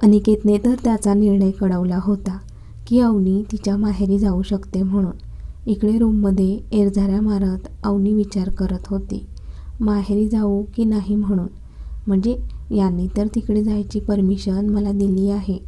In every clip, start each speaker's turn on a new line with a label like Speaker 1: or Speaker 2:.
Speaker 1: अनिकेतने तर त्याचा निर्णय कळवला होता की अवनी तिच्या माहेरी जाऊ शकते म्हणून. इकडे रूममध्ये एरझाऱ्या मारत अवनी विचार करत होती माहेरी जाऊ की नाही म्हणून. म्हणजे यांनी तर तिकडे जायची परमिशन मला दिली आहे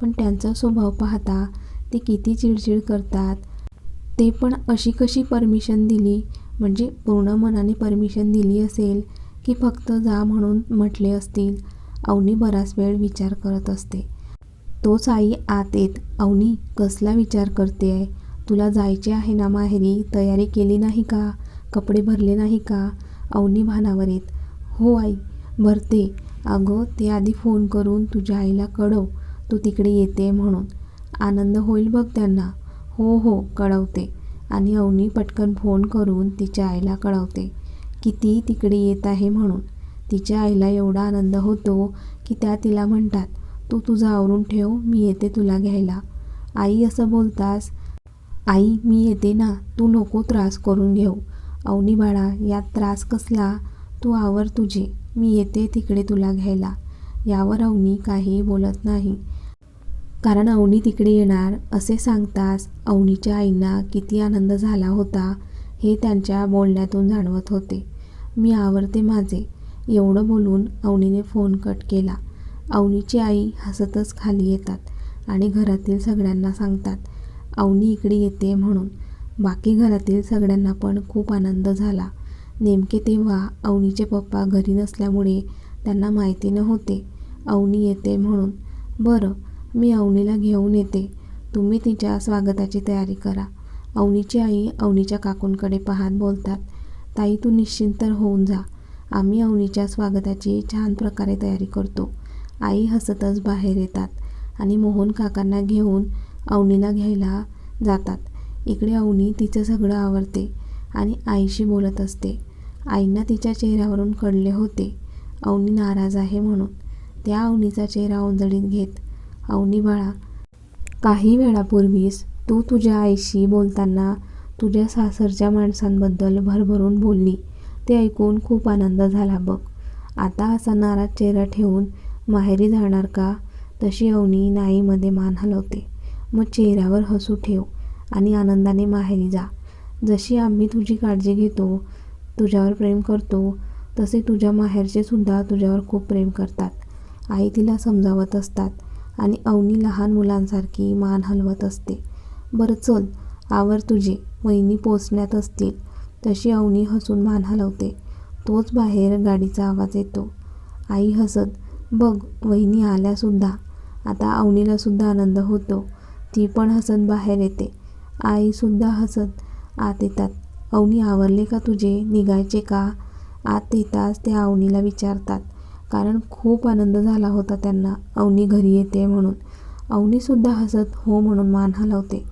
Speaker 1: पण त्यांचा स्वभाव पाहता ते किती चिडचिड करतात. ते पण अशी कशी परमिशन दिली? म्हणजे पूर्ण मनाने परमिशन दिली असेल की फक्त जा म्हणून म्हटले असतील? अवनी बराच वेळ विचार करत असते. तोच आई आत येत अवनी कसला विचार करते आहे तुला जायचे आहे ना माहेरी? तयारी केली नाही का? कपडे भरले नाही का? अवनी भानावर येत हो आई भरते. अगं ते आधी फोन करून तुझ्या आईला कळव. तू तिकडे येते म्हणून. आनंद होईल बघ त्यांना. हो हो कळवते. आणि अवनी पटकन फोन करून तिच्या आईला कळवते किती तिकडे येत आहे म्हणून. तिच्या आईला एवढा आनंद होतो की त्या तिला म्हणतात तू तुझं आवरून ठेव मी येते तुला घ्यायला. आई असं बोलतास? आई मी येते ना तू नको त्रास करून घेऊ. अवनी बाळा यात त्रास कसला? तू आवर तुझे मी येते तिकडे तुला घ्यायला. यावर अवनी काही बोलत नाही. कारण अवनी तिकडे येणार असे सांगताच अवनीच्या आईंना किती आनंद झाला होता हे त्यांच्या बोलण्यातून जाणवत होते. मी आवरते माझे एवढं बोलून अवनीने फोन कट केला. अवनीची आई हसतच खाली येतात आणि घरातील सगळ्यांना सांगतात अवनी इकडे येते म्हणून. बाकी घरातील सगळ्यांना पण खूप आनंद झाला. नेमके तेव्हा अवनीचे पप्पा घरी नसल्यामुळे त्यांना माहिती नव्हते. अवनी येते म्हणून. बरं मी अवनीला घेऊन येते. तुम्ही तिच्या स्वागताची तयारी करा. अवनीची आई अवनीच्या काकूंकडे पाहत बोलतात ताई तू निश्चिंत होऊन जा. आम्ही अवनीच्या स्वागताची छान प्रकारे तयारी करतो. आई हसतच बाहेर येतात आणि मोहन काकांना घेऊन अवनीला घ्यायला जातात. इकडे अवनी तिचं सगळं आवरते आणि आईशी बोलत असते. आईंना तिच्या चेहऱ्यावरून कळले होते. अवनी नाराज आहे म्हणून. त्या अवनीचा चेहरा ओंजळीत घेत अवनी बाळा काही वेळापूर्वीच तू तुझ्या आईशी बोलताना तुझ्या सासरच्या माणसांबद्दल भरभरून बोलली. ते ऐकून खूप आनंद झाला बघ. आता असा नाराज चेहरा ठेवून माहेरी जाणार का? तशी अवनी नाईमध्ये मान हलवते. मग चेहऱ्यावर हसू ठेव आणि आनंदाने माहेरी जा. जशी आम्ही तुझी काळजी घेतो तुझ्यावर प्रेम करतो तसे तुझ्या माहेरचे सुद्धा तुझ्यावर खूप प्रेम करतात. आई तिला समजावत असतात आणि अवनी लहान मुलांसारखी मान हलवत असते. बरं चल आवर तुझे. वहिनी पोचण्यात असतील. तशी अवनी हसून मान हलवते. तोच बाहेर गाडीचा आवाज येतो. आई हसत बघ वहिनी आल्यासुद्धा. आता अवनीलासुद्धा आनंद होतो. ती पण हसत बाहेर येते. आईसुद्धा हसत आत येतात. अवनी आवरले का तुझे? निघायचे का? आत येताच ते अवनीला विचारतात. कारण खूप आनंद झाला होता त्यांना. अवनी घरी येते म्हणून. अवनीसुद्धा हसत हो म्हणून मान हलवते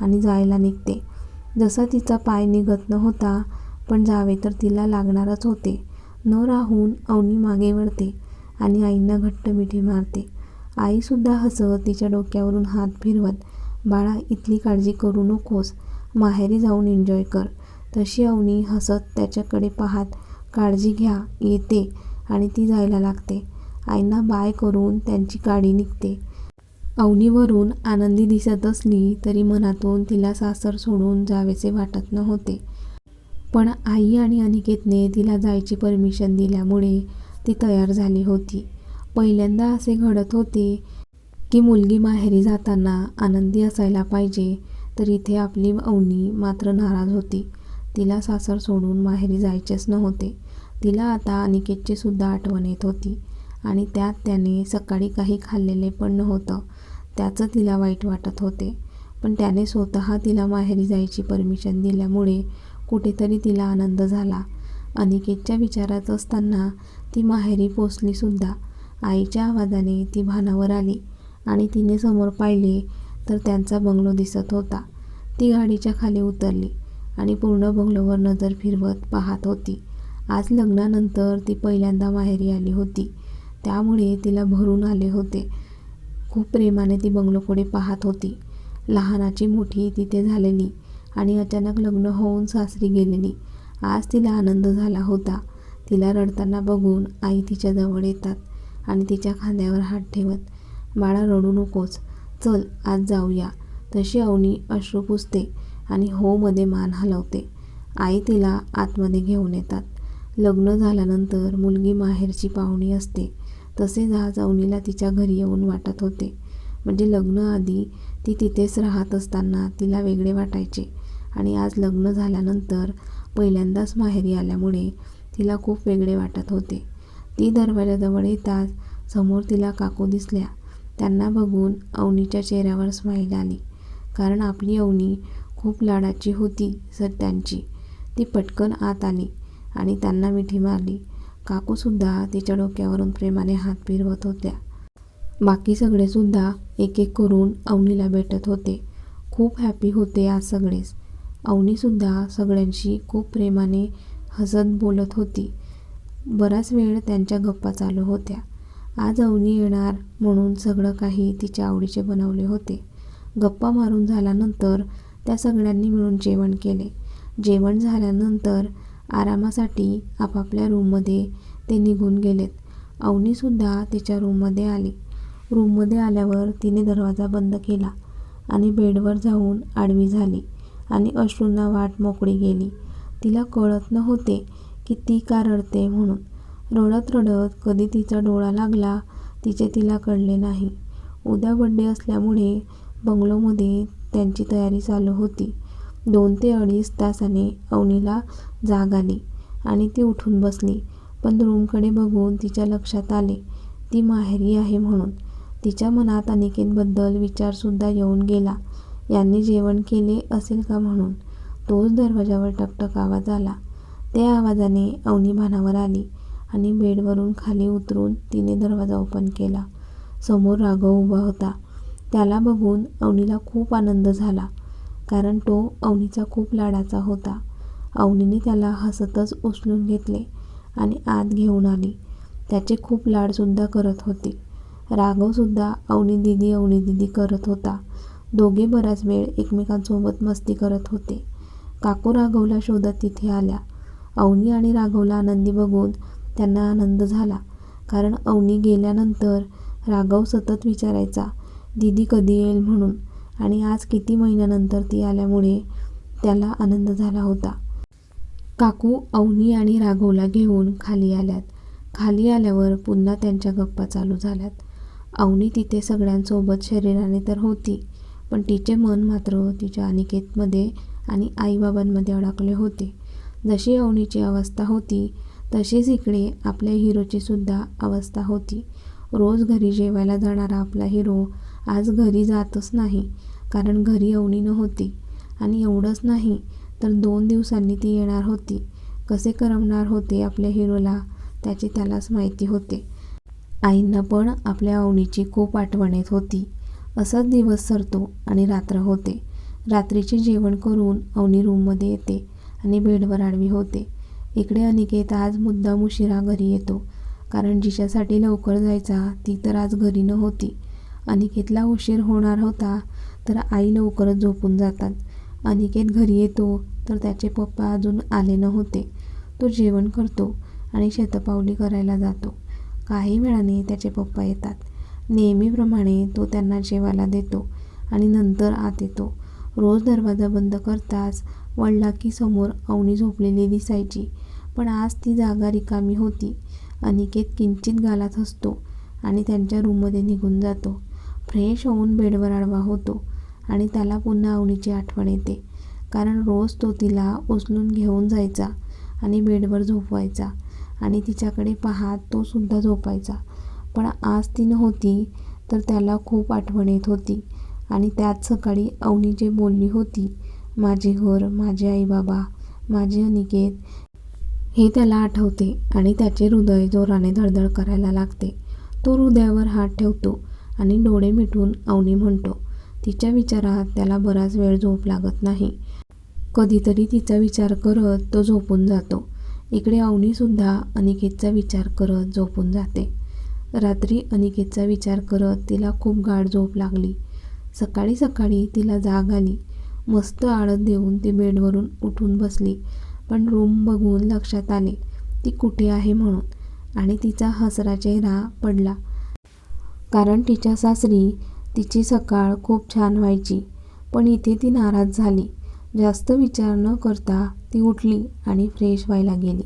Speaker 1: आणि जायला निघते. जसा तिचा पाय निघत नव्हता पण जावे तर तिला लागणारच होते. न राहून अवनी मागे वळते आणि आईंना घट्ट मिठी मारते. आईसुद्धा हसत तिच्या डोक्यावरून हात फिरवत बाळा इथली काळजी करू नकोस. माहेरी जाऊन एन्जॉय कर. तशी अवनी हसत त्याच्याकडे पाहत काळजी घ्या येते. आणि ती जायला लागते. आईंना बाय करून त्यांची गाडी निघते. अवनीवरून आनंदी दिसत असली तरी मनातून तिला सासर सोडून जावेसे वाटत नव्हते. पण आई आणि अनिकेतने तिला जायची परमिशन दिल्यामुळे ती तयार झाली होती. पहिल्यांदा असे घडत होते की मुलगी माहेरी जाताना आनंदी असायला पाहिजे तर इथे आपली अवनी मात्र नाराज होती. तिला सासर सोडून माहेरी जायचेच नव्हते. तिला आता अनिकेतची सुद्धा आठवण येत होती आणि त्यात त्याने सकाळी काही खाल्लेले पण नव्हतं. त्याचं तिला वाईट वाटत होते. पण त्याने स्वतः तिला माहेरी जायची परमिशन दिल्यामुळे कुठेतरी तिला आनंद झाला. अनिकेतच्या विचारात असताना ती माहेरी पोचलीसुद्धा आईच्या आवाजाने ती भानावर आली आणि तिने समोर पाहिले तर त्यांचा बंगलो दिसत होता. ती गाडीच्या खाली उतरली आणि पूर्ण बंगलोवर नजर फिरवत पाहत होती. आज लग्नानंतर ती पहिल्यांदा माहेरी आली होती. त्यामुळे तिला भरून आले होते. खूप प्रेमाने ती बंगलोकडे पाहत होती. लहानाची मोठी तिथे झालेली आणि अचानक लग्न होऊन सासरी गेलेली. आज तिला आनंद झाला होता. तिला रडताना बघून आई तिच्या जवळ येतात आणि तिच्या खांद्यावर हात ठेवत बाळा रडू नकोस. चल आज जाऊया तशी अवनी अश्रू पुसते आणि हो मध्ये मान हलवते. आई तिला आतमध्ये घेऊन येतात. लग्न झाल्यानंतर मुलगी माहेरची पाहुणी असते. तसे जहाज अवनीला तिच्या घरी येऊन वाटत होते. म्हणजे लग्न आधी ती तिथेच राहत असताना तिला वेगळे वाटायचे. आणि आज लग्न झाल्यानंतर पहिल्यांदाच माहेरी आल्यामुळे तिला खूप वेगळे वाटत होते. ती दरवाजाजवळ येताच समोर तिला काकू दिसल्या. त्यांना बघून अवनीच्या चेहऱ्यावर स्माईल आली. कारण आपली अवनी खूप लाडाची होती सर त्यांची. ती पटकन आत आली आणि त्यांना मिठी मारली. काकूसुद्धा तिच्या डोक्यावरून प्रेमाने हात फिरवत होत्या. बाकी सगळेसुद्धा एक एक करून अवनीला भेटत होते. खूप हॅपी होते आज सगळेच. अवनीसुद्धा सगळ्यांशी खूप प्रेमाने हसत बोलत होती. बराच वेळ त्यांच्या गप्पा चालू होत्या. आज अवनी येणार म्हणून सगळं काही तिच्या आवडीचे बनवले होते. गप्पा मारून झाल्यानंतर त्या सगळ्यांनी मिळून जेवण केले. जेवण झाल्यानंतर आरामासाठी आपापल्या रूममध्ये ते निघून गेलेत. अवनीसुद्धा तिच्या रूममध्ये आली. रूममध्ये आल्यावर तिने दरवाजा बंद केला आणि बेडवर जाऊन आडवी झाली आणि अश्रूंना वाट मोकळी गेली तिला कळत नव्हते की ती का रडते म्हणून. रडत रडत कधी तिचा डोळा लागला तिचे तिला कळले नाही. उद्या बड्डे असल्यामुळे बंगलोमध्ये त्यांची तयारी चालू होती. दोन ते अडीच तासाने अवनीला जाग आली आणि ती उठून बसली. पण रूमकडे बघून तिच्या लक्षात आले ती माहेरी आहे म्हणून. तिच्या मनात अनिकेतबद्दल विचारसुद्धा येऊन गेला यांनी जेवण केले असेल का म्हणून? तोच दरवाजावर टकटक आवाज आला. त्या आवाजाने अवनी भानावर आली आणि बेडवरून खाली उतरून तिने दरवाजा ओपन केला. समोर राघव उभा होता. त्याला बघून अवनीला खूप आनंद झाला कारण तो अवनीचा खूप लाडाचा होता. अवनीने त्याला हसतच उचलून घेतले आणि आत घेऊन आली. त्याचे खूप लाडसुद्धा करत होती. राघवसुद्धा अवनी दिदी अवनी दिदी करत होता. दोघे बराच वेळ एकमेकांसोबत मस्ती करत होते. काकू राघवला शोधत तिथे आल्या. अवनी आणि राघवला आनंदी बघून त्यांना आनंद झाला. कारण अवनी गेल्यानंतर राघव सतत विचारायचा दीदी कधी येईल? म्हणून. आणि आज किती महिन्यानंतर ती आल्यामुळे त्याला आनंद झाला होता. काकू अवनी आणि राघवला घेऊन खाली आल्यात. खाली आल्यावर पुन्हा त्यांच्या गप्पा चालू झाल्यात. अवनी तिथे सगळ्यांसोबत शरीराने तर होती पण तिचे मन मात्र तिच्या अनिकेतमध्ये आणि आईबाबांमध्ये अडकले होते. जशी अवनीची अवस्था होती तशीच इकडे आपल्या हिरोची सुद्धा अवस्था होती. रोज घरी जेवायला जाणारा आपला हिरो आज घरी जातच नाही कारण घरी अवनी नव्हती. आणि एवढंच नाही तर दोन दिवसांनी ती येणार होती. कसे करमणार होते आपल्या हिरोला त्याची त्यालाच माहिती होते. आईंना पण आपल्या अवनीची खूप आठवण येत होती. असाच दिवस सरतो आणि रात्र होते. रात्रीचे जेवण करून अवनी रूममध्ये येते आणि बेडवर आडवी होते. इकडे अनिकेत आज मुद्दाम उशिरा घरी येतो. कारण जिच्यासाठी लवकर जायचा ती तर आज घरी नव्हती. अनिकेतला उशीर होणार होता तर आई लवकरच झोपून जातात. अनिकेत घरी येतो तर त्याचे पप्पा अजून आले नव्हते. तो जेवण करतो आणि शेतपावली करायला जातो. काही वेळाने त्याचे पप्पा येतात. नेहमीप्रमाणे तो त्यांना जेवायला देतो आणि नंतर आत येतो. रोज दरवाजा बंद करताच वळला की समोर अवनी झोपलेली दिसायची. पण आज ती जागा रिकामी होती. अनिकेत किंचित गालात हसतो आणि त्यांच्या रूममध्ये निघून जातो. फ्रेश होऊन बेडवर आडवा होतो आणि त्याला पुन्हा अवनीची आठवण येते. कारण रोज तो तिला उचलून घेऊन जायचा आणि बेडवर झोपवायचा आणि तिच्याकडे पाहात तो सुद्धा झोपायचा. पण आज ती नव्हती तर त्याला खूप आठवण येत होती. आणि त्यात सकाळी अवनी जे बोलली होती माझे घर माझे आईबाबा माझे अनिकेत हे त्याला आठवते आणि त्याचे हृदय जोराने धडधड करायला लागते. तो हृदयावर हात ठेवतो आणि डोळे मिटून अवनी म्हणतो तिच्या विचारात त्याला बराच वेळ झोप लागत नाही. कधीतरी तिचा विचार करत तो झोपून जातो. इकडे अवनीसुद्धा अनिकेतचा विचार करत झोपून जाते. रात्री अनिकेतचा विचार करत तिला खूप गाढ झोप लागली. सकाळी सकाळी तिला जाग आली. मस्त आळत देऊन ती बेडवरून उठून बसली. पण रूम बघून लक्षात आले ती कुठे आहे म्हणून आणि तिचा हसरा चेहरा पडला. कारण तिच्या सासरी तिची सकाळ खूप छान व्हायची. पण इथे ती नाराज झाली. जास्त विचार न करता ती उठली आणि फ्रेश व्हायला गेली.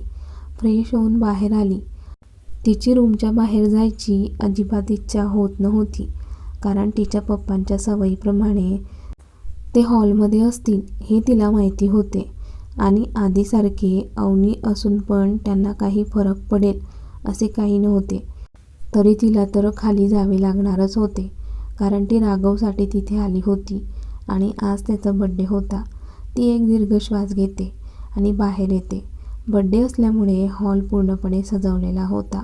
Speaker 1: फ्रेश होऊन बाहेर आली. तिची रूमच्या बाहेर जायची अजिबात इच्छा होत नव्हती. कारण तिच्या पप्पांच्या सवयीप्रमाणे ते हॉलमध्ये असतील हे तिला माहिती होते. आणि आधीसारखे अवनी असून पण त्यांना काही फरक पडेल असे काही नव्हते. तरी तिला तर खाली जावे लागणारच होते. कारण ती राघवसाठी तिथे आली होती आणि आज त्याचा बड्डे होता. ती एक दीर्घ श्वास घेते आणि बाहेर येते. बड्डे असल्यामुळे हॉल पूर्णपणे सजवलेला होता.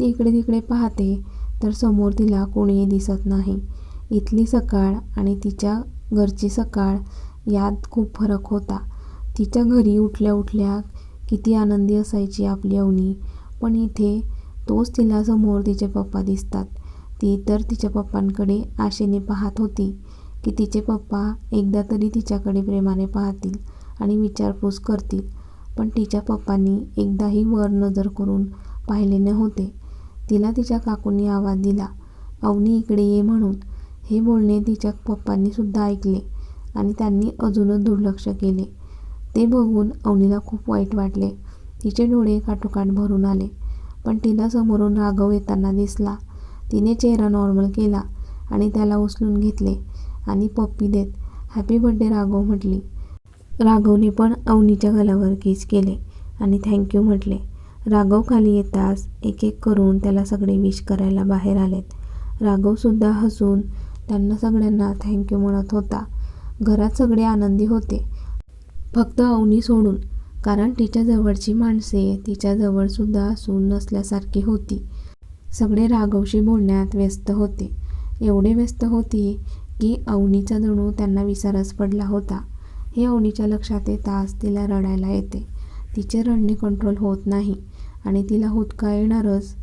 Speaker 1: ती इकडे तिकडे पाहते तर समोर तिला कोणीही दिसत नाही. इथली सकाळ आणि तिच्या घरची सकाळ यात खूप फरक होता. तिच्या घरी उठल्या उठल्या किती आनंदी असायची आपली अवनी. पण इथे तोच तिला समोर तिचे पप्पा दिसतात. ती तर तिच्या पप्पांकडे आशेने पाहत होती. की तिचे पप्पा एकदा तरी तिच्याकडे प्रेमाने पाहतील आणि विचारपूस करतील. पण तिच्या पप्पांनी एकदाही वर नजर करून पाहिले नव्हते. तिला तिच्या काकूंनी आवाज दिला अवनी इकडे ये म्हणून. हे बोलणे तिच्या पप्पांनी सुद्धा ऐकले आणि त्यांनी अजूनच दुर्लक्ष केले. ते बघून अवनीला खूप वाईट वाटले. तिचे डोळे काठोकाठ भरून आले पण तिला समोरून राघव येताना दिसला. तिने चेहरा नॉर्मल केला आणि त्याला उचलून घेतले. आणि पप्पी देत हॅपी बड्डे राघव म्हटली. राघवने पण अवनीच्या गलावर किस केले आणि थँक्यू म्हटले. राघव खाली येताच एक एक करून त्याला सगळे विश करायला बाहेर आलेत. राघवसुद्धा हसून त्यांना सगळ्यांना थँक्यू म्हणत होता. घरात सगळे आनंदी होते. फक्त अवनी सोडून कारण तिच्या जवळची माणसे तिच्याजवळसुद्धा सून नसल्यासारखी होती. सगळे राघवशी बोलण्यात व्यस्त होते. एवढे व्यस्त होती की अवनीचा जणू त्यांना विसारच पडला होता. हे अवनीच्या लक्षात येताच तिला रडायला येते. तिचे रडणे कंट्रोल होत नाही आणि तिला हुदका येणारच.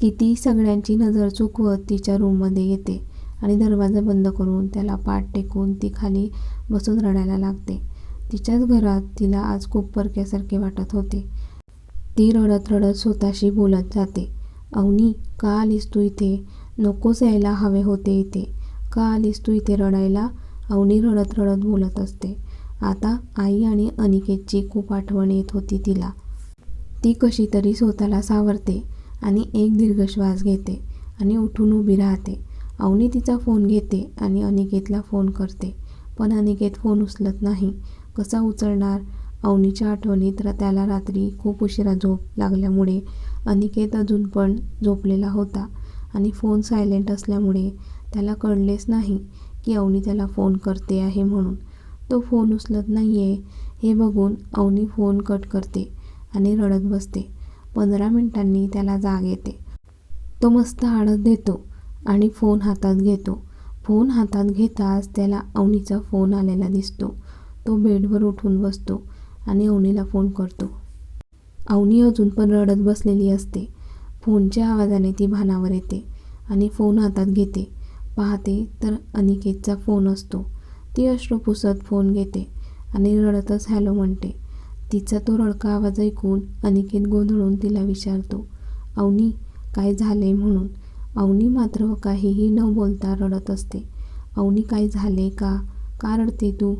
Speaker 1: की ती सगळ्यांची नजर चुकवत तिच्या रूममध्ये येते आणि दरवाजा बंद करून त्याला पाठ टेकून ती खाली बसून रडायला लागते. तिच्याच घरात तिला आज खूप परक्यासारखे वाटत होते. ती रडत रडत स्वतःशी बोलत जाते. अवनी का आलीस तू इथे? नकोच यायला हवे होते इथे. का आलीस तू इथे रडायला? अवनी रडत रडत बोलत असते. आता आई आणि अनिकेतची खूप आठवण येत होती तिला. ती कशी तरी स्वतःला सावरते आणि एक दीर्घ श्वास घेते आणि उठून उभी राहते. अवनी तिचा फोन घेते आणि अनिकेतला फोन करते. पण अनिकेत फोन उचलत नाही. कसा उचलणार? अवनीच्या आठवणीत त्याला रात्री खूप उशिरा झोप लागल्यामुळे अनिकेत अजून पण झोपलेला होता आणि फोन सायलेंट असल्यामुळे त्याला कळलेच नाही की अवनी त्याला फोन करते आहे म्हणून. तो फोन उचलत नाही आहे हे बघून अवनी फोन कट करते आणि रडत बसते. पंधरा मिनिटांनी त्याला जाग येते. तो मस्त आडत देतो आणि फोन हातात घेतो. फोन हातात घेताच त्याला अवनीचा फोन आलेला दिसतो. तो बेडवर उठून बसतो आणि अवनीला फोन करतो. अवनी अजून पण रडत बसलेली असते. फोनच्या आवाजाने ती भानावर येते आणि फोन हातात घेते. पाहते तर अनिकेतचा फोन असतो. ती अश्रू पुसत फोन घेते आणि रडतच हॅलो म्हणते. तिचा तो रडका आवाज ऐकून अनिकेत गोंधळून तिला विचारतो अवनी काय झाले म्हणून? अवनी मात्र काहीही न बोलता रडत असते. अवनी काय झाले का? का रडते तू?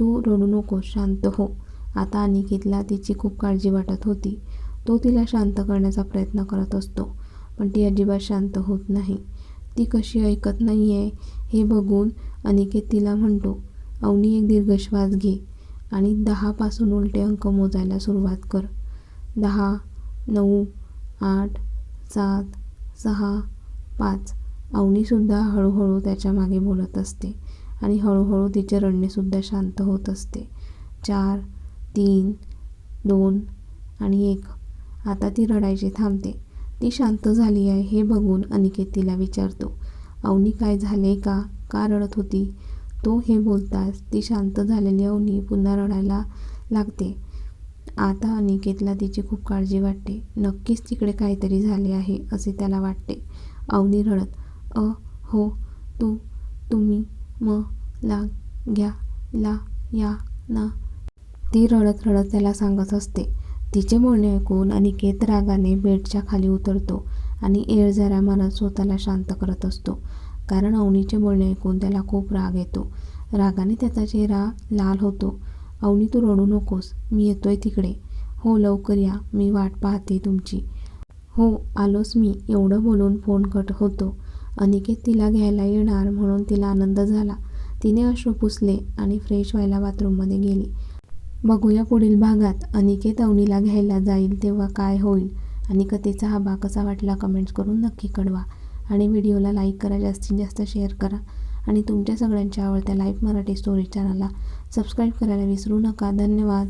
Speaker 1: तू रडू नको शांत हो आता अनिकेतला तिची खूप काळजी वाटत होती. तो तिला शांत करण्याचा प्रयत्न करत असतो पण ती अजिबात शांत होत नाही. ती कशी ऐकत नाही आहे हे बघून अनिकेत तिला म्हणतो अवनी एक दीर्घ श्वास घे आणि दहापासून उलटे अंक मोजायला सुरुवात कर. दहा नऊ आठ सात सहा पाच. अवनीसुद्धा हळूहळू त्याच्यामागे बोलत असते आणि हळूहळू तिचे रडणेसुद्धा शांत होत असते. चार तीन दोन आणि एक. आता ती रडायची थांबते. ती शांत झाली आहे हे बघून अनिकेत तिला विचारतो अवनी काय झाले का? का रडत होती? तो हे बोलताच ती शांत झालेली अवनी पुन्हा रडायला लागते. आता अनिकेतला तिची खूप काळजी वाटते. नक्कीच तिकडे काहीतरी झाले आहे असे त्याला वाटते. अवनी रडत अ हो तू तुम्ही म ला घ्या ला या ना. ती रडत रडत त्याला सांगत असते. तिचे बोलणे ऐकून अनिकेत रागाने बेडच्या खाली उतरतो आणि एळझाऱ्या मारत स्वतःला शांत करत असतो. कारण अवनीचे बोलणे ऐकून त्याला खूप राग येतो. रागाने त्याचा चेहरा लाल होतो. अवनी तू रडू नकोस. मी येतोय तिकडे. हो लवकर या. मी वाट पाहते तुमची. हो आलोच मी. एवढं बोलून फोन कट होतो. अनिकेत तिला घ्यायला येणार म्हणून तिला आनंद झाला. तिने अश्रू पुसले आणि फ्रेश व्हायला बाथरूममध्ये गेली. बघूया पुढील भागात अनिकेत अवनीला घ्यायला जाईल तेव्हा काय होईल. आणि कथेचा हा भाग कसा वाटला कमेंट्स करून नक्की कळवा. आणि व्हिडिओला लाईक करा जास्तीत जास्त शेअर करा. आणि तुमच्या सगळ्यांच्या आवडत्या लाईफ मराठी स्टोरी चॅनलला सबस्क्राईब करायला विसरू नका. धन्यवाद.